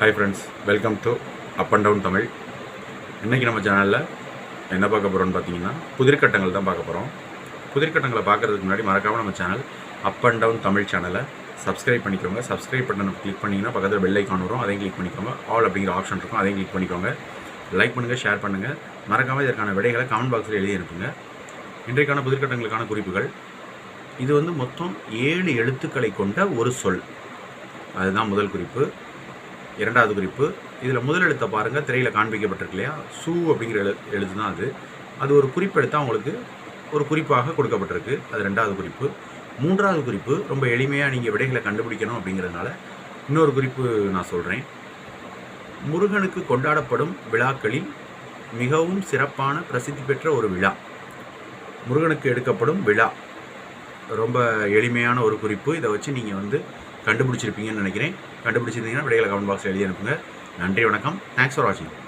Hi friends welcome to up and down Tamil இன்றைக்கி நம்ம சேனலில் என்ன பார்க்க போகிறோம்னு பார்த்தீங்கன்னா புதிர்கட்டங்கள் தான் பார்க்க போகிறோம் புதிர்கட்டங்களை பார்க்குறதுக்கு முன்னாடி மறக்காமல் நம்ம channel up and down Tamil சேனலை சப்ஸ்கிரைப் பண்ணிக்கோங்க. சப்ஸ்கிரைப் பட்டனை கிளிக் பண்ணிங்கன்னா பக்கத்தில் பெல் ஐக்கான் வரும். அதையும் கிளிக் பண்ணிக்கோங்க. ஆல் அப்படிங்கிற ஆப்ஷன் இருக்கும். அதையும் கிளிக் பண்ணிக்கோங்க. லைக் பண்ணுங்கள் ஷேர் பண்ணுங்கள் மறக்காமல் இதற்கான விடைகளை கமெண்ட் பாக்ஸில் எழுதி அனுப்புங்க. இன்றைக்கான புதிர்கட்டங்களுக்கான குறிப்புகள். இது வந்து மொத்தம் ஏழு எழுத்துக்களை கொண்ட ஒரு சொல். அதுதான் முதல் குறிப்பு. இரண்டாவது குறிப்பு. இதில் முதல் எழுத்தை பாருங்கள் திரையில் காண்பிக்கப்பட்டிருக்கு இல்லையா? சூ அப்படிங்கிற எழு எழுத்து தான் அது. அது ஒரு குறிப்பெடுத்தால் அவங்களுக்கு ஒரு குறிப்பாக கொடுக்கப்பட்டிருக்கு. அது ரெண்டாவது குறிப்பு. மூன்றாவது குறிப்பு ரொம்ப எளிமையாக நீங்கள் விடைகளை கண்டுபிடிக்கணும் அப்படிங்கிறதுனால இன்னொரு குறிப்பு நான் சொல்கிறேன் முருகனுக்கு கொண்டாடப்படும் விழாக்களில் மிகவும் சிறப்பான பிரசித்தி பெற்ற ஒரு விழா. முருகனுக்கு எடுக்கப்படும் விழா. ரொம்ப எளிமையான ஒரு குறிப்பு. இதை வச்சு நீங்கள் வந்து கண்டுபிடிச்சிருப்பீங்கன்னு நினைக்கிறேன். கண்டுபிடிச்சிருந்தீங்கன்னா விடைகளை கமெண்ட் பாக்ஸில் எழுதி அனுப்புங்க. நன்றி வணக்கம். தேங்க்ஸ் ஃபார் வாட்சிங்